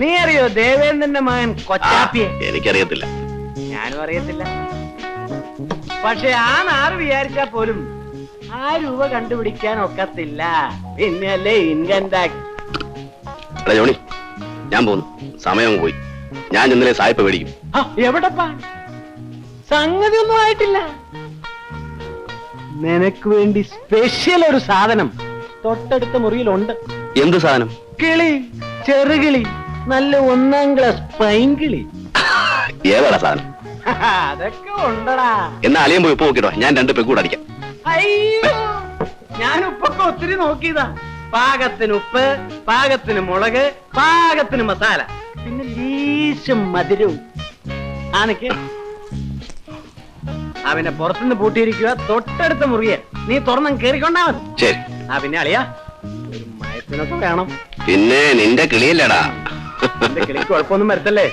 നീ അറിയോ ദേവേന്ദ്രന്റെ മകൻ ആ, കൊച്ചാപ്പിയെ എനിക്കറിയത്തില്ല. ഞാനും അറിയത്തില്ല. പക്ഷെ ആ നാറ് വിചാരിച്ചാ പോലും ആ രൂപ കണ്ടുപിടിക്കാൻ ഒക്കത്തില്ല. പിന്നല്ലേ ഇൻകം ടാക്സ്. എടാ ജോണി ഞാൻ പോന്നു. സമയം പോയി. ഞാൻ ഇന്നലെ സായിപ്പ് മേടിക്കും. എവിടെപ്പാ? സംഗതി ഒന്നും ആയിട്ടില്ല. നിനക്ക് വേണ്ടി സ്പെഷ്യൽ ഒരു സാധനം തൊട്ടടുത്ത മുറിയിലുണ്ട്. എന്ത് സാധനം? കിളി ചെറുകിളി. നല്ല ഒന്നാം ക്ലാസ് പൈങ്കിളി ഏതാടാ സാധനം? അതൊക്കെ ഉണ്ടടാ. എന്നാ അളിയൻ പോയി പോക്കിട്ടോ ഞാൻ രണ്ട് പെക്കൂടെ അടിക്കാം. അയ്യോ ഞാൻ ഉപ്പൊക്കെ ഒത്തിരി നോക്കിയതാ. പാകത്തിന് ഉപ്പ് പാകത്തിന് മുളക് പാകത്തിന് മസാല. പിന്നെ ലീശം മധുരവും. ആനക്ക് അവനെ പുറത്തുനിന്ന് പൂട്ടിയിരിക്കുക തൊട്ടടുത്ത മുറിയെ. നീ തുറന്നും കേറിക്കൊണ്ടാ മതി. ശരി. ആ പിന്നെ അളിയാ ഒരു മയത്തിനൊക്കെ വേണം. പിന്നെ നിന്റെ കിളിയല്ലേടാ. എന്റെ കിളിക്ക് കുഴപ്പമൊന്നും വരത്തല്ലേ?